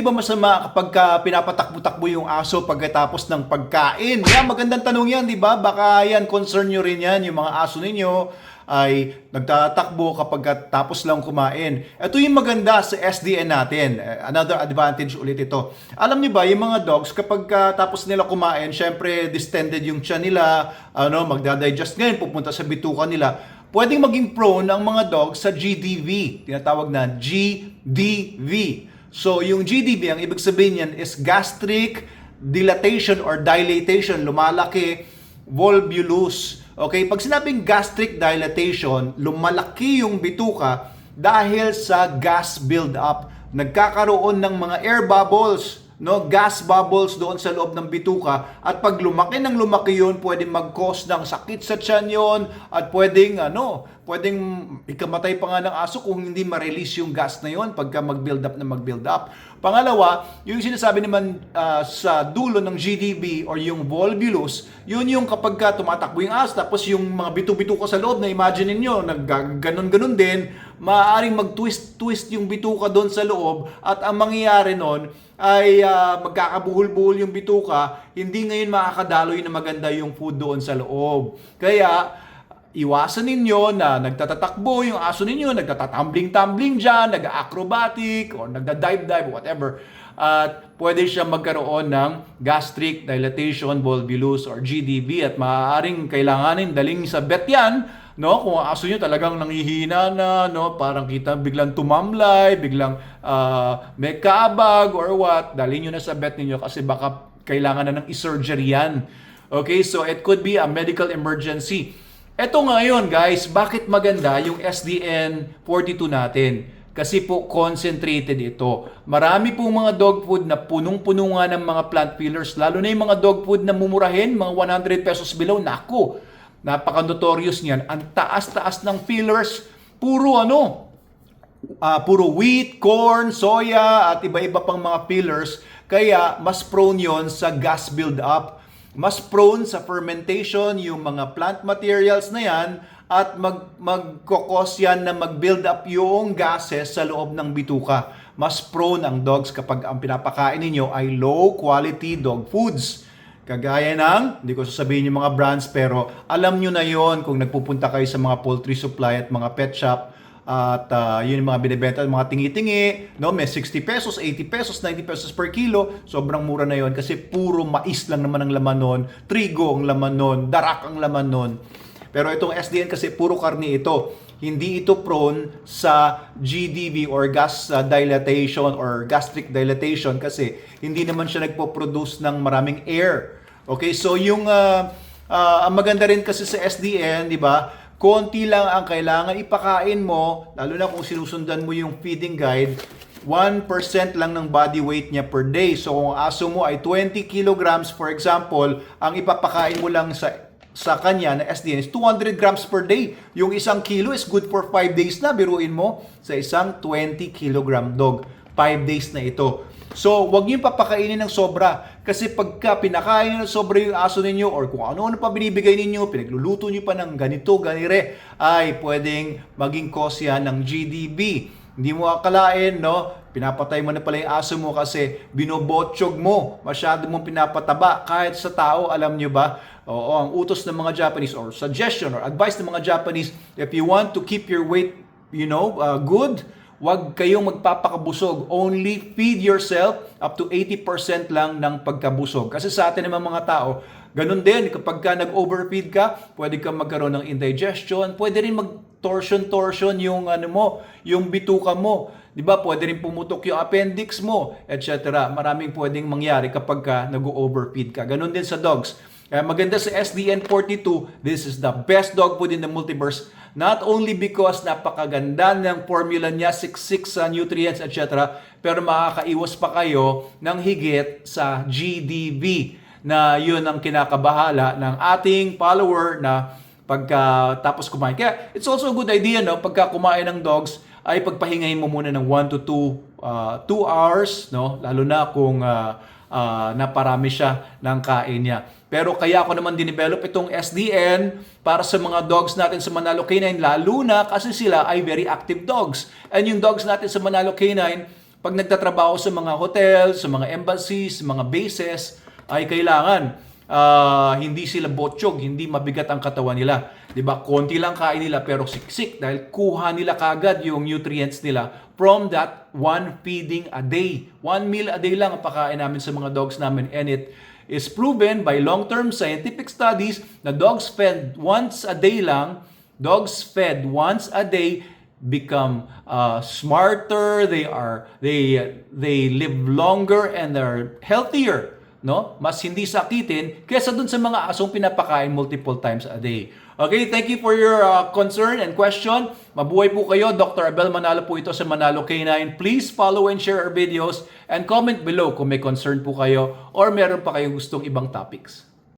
Di ba masama kapag ka pinapatakbo-takbo yung aso pagkatapos ng pagkain? Yan, magandang tanong yan, di ba? Baka yan, concern nyo rin yan, yung mga aso ninyo ay nagtatakbo kapag ka tapos lang kumain. Ito yung maganda sa SDN natin. Eh, Another advantage ulit ito. Alam niyo ba, yung mga dogs, kapag ka tapos nila kumain, syempre distended yung tiyan nila, ano, magdadigest ngayon, pupunta sa bituka nila. Pwedeng maging prone ang mga dogs sa GDV. Tinatawag na GDV. So, yung GDV, ang ibig sabihin yan is gastric dilatation or dilatation, lumalaki, volvulus. Okay, pag sinabing gastric dilatation, lumalaki yung bituka dahil sa gas build-up. Nagkakaroon ng mga air bubbles, no, gas bubbles doon sa loob ng bituka at pag lumaki ng lumaki yun, pwedeng mag-cause ng sakit sa tiyan yun at pwedeng ano, pwedeng ikamatay pa nga ng aso kung hindi ma-release yung gas na yun pagka mag-build up na mag-build up. Pangalawa, yung sinasabi naman ah, sa dulo ng GDB or yung volvulus, yun yung kapag ka tumatakbo yung aso tapos yung mga bitu-bituka sa loob na imagine niyo nagganon-ganon din, maaaring mag-twist-twist yung bituka doon sa loob at ang mangyayari nun ay ah, magkakabuhol-buhol yung bituka, hindi ngayon makakadaloy na maganda yung food doon sa loob. Kaya, iwasan ninyo na nagtatatakbo yung aso ninyo, nagtatatumbling-tumbling dyan, nag-acrobatic, or nagda-dive-dive, whatever. At pwede siya magkaroon ng gastric dilatation volvulus or GDV at maaaring kailanganin daling sa vet yan no kung aso nyo talagang nanghihina na no parang kita biglang tumamlay biglang ah, may kabag or what dali nyo na sa vet ninyo kasi baka kailangan na ng i-surgery yan okay so it could be a medical emergency eto ngayon guys bakit maganda yung SDN 42 natin kasi po concentrated ito. Marami po mga dog food na punong-puno nga ng mga plant fillers. Lalo na yung mga dog food na mumurahin, mga 100 pesos below. Naku, napaka-notorious niyan. Ang taas-taas ng fillers, puro ano, ah, puro wheat, corn, soya, at iba-iba pang mga fillers. Kaya mas prone yon sa gas build-up. Mas prone sa fermentation yung mga plant materials na yan at mag magkokos yan na mag-build up yung gases sa loob ng bituka. Mas prone ang dogs kapag ang pinapakain ninyo ay low quality dog foods. Kagaya ng, hindi ko sasabihin yung mga brands, pero alam nyo na yon kung nagpupunta kayo sa mga poultry supply at mga pet shop at ah, yun yung mga binibenta, mga tingi-tingi, no? may 60 pesos, 80 pesos, 90 pesos per kilo. Sobrang mura na yon kasi puro mais lang naman ang laman nun, trigo ang laman nun, darak ang laman nun. Pero itong SDN kasi puro karni ito. Hindi ito prone sa GDV or gas uh, dilatation or gastric dilatation kasi hindi naman siya nagpo-produce ng maraming air. Okay, so yung uh, uh, ang maganda rin kasi sa SDN, di ba? Konti lang ang kailangan ipakain mo, lalo na kung sinusundan mo yung feeding guide, 1% lang ng body weight niya per day. So kung aso mo ay 20 kilograms, for example, ang ipapakain mo lang sa sa kanya na SDN is 200 grams per day. Yung isang kilo is good for 5 days na. Biruin mo sa isang 20 kilogram dog. 5 days na ito. So, wag niyo papakainin ng sobra. Kasi pagka pinakain niyo ng sobra yung aso ninyo or kung ano-ano pa binibigay ninyo, pinagluluto niyo pa ng ganito, ganire, ay pwedeng maging cause yan ng GDB. Hindi mo akalain, no? Pinapatay mo na pala yung aso mo kasi binobotsyog mo. Masyado mong pinapataba. Kahit sa tao, alam nyo ba? Oo, ang utos ng mga Japanese or suggestion or advice ng mga Japanese, if you want to keep your weight, you know, uh, good, Huwag kayong magpapakabusog. Only feed yourself up to 80% lang ng pagkabusog. Kasi sa atin naman mga tao, ganun din. Kapag ka nag-overfeed ka, pwede kang magkaroon ng indigestion. Pwede rin mag-torsion-torsion yung, ano mo, yung bituka mo. Di ba? Pwede rin pumutok yung appendix mo, etc. Maraming pwedeng mangyari kapag ka nag-overfeed ka. Ganun din sa dogs. Kaya maganda sa SDN42, this is the best dog food in the multiverse. Not only because napakaganda ng formula niya, 66 sa nutrients, etc. Pero makakaiwas pa kayo ng higit sa GDV na yun ang kinakabahala ng ating follower na pagka tapos kumain. Kaya it's also a good idea no pagka kumain ng dogs ay pagpahingahin mo muna ng 1 to 2 uh, 2 hours no lalo na kung uh, uh, naparami siya ng kain niya. Pero kaya ako naman dinevelop itong SDN para sa mga dogs natin sa Manalo Canine lalo na kasi sila ay very active dogs. And yung dogs natin sa Manalo Canine pag nagtatrabaho sa mga hotel, sa mga embassies, sa mga bases, ay kailangan ah, hindi sila botsyog, hindi mabigat ang katawan nila. 'Di ba? Konti lang kain nila pero siksik dahil kuha nila kagad yung nutrients nila from that one feeding a day. One meal a day lang ang pakain namin sa mga dogs namin and it is proven by long-term scientific studies na dogs fed once a day lang, dogs fed once a day become uh, smarter, they are they they live longer and they're healthier, no? Mas hindi sakitin kaysa dun sa mga asong pinapakain multiple times a day. Okay, thank you for your uh, concern and question. Mabuhay po kayo. Dr. Abel Manalo po ito sa Manalo K9. Please follow and share our videos and comment below kung may concern po kayo or meron pa kayong gustong ibang topics.